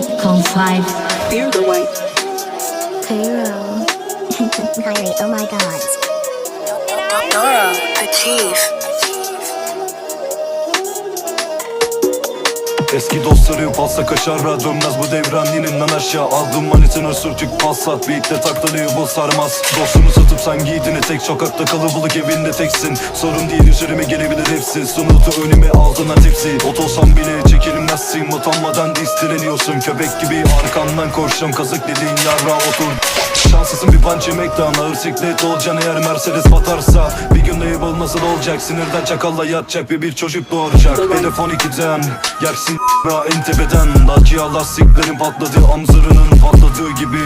five. Fear the white. Kyrie, oh my god. The chief. Eski dostları pasta kaşarra Dönmez bu devran ininden aşağı Aldım manitini sürtük passat Beatle taktırıyor bu sarmaz Dostunu satıp sen giydin etek Sokakta kalabalık evinde teksin Sorun değil üzerime gelebilir hepsi Sunuldu önüme ağzına tepsi Otolsam bile çekilmezsin Utanmadan distileniyorsun? Köpek gibi arkandan koşacağım Kazık dediğin yarra otur. Şanslısın bir punch yemekten Ağır siklet olacaksın eğer Mercedes batarsa. Bir gün label nasıl olacak. Sinirden çakalla yatacak ve bir çocuk doğuracak. Hedef 12'den Yersin ra en tepeden. Dacia lastiklerin patladı Amzırının patladığı gibi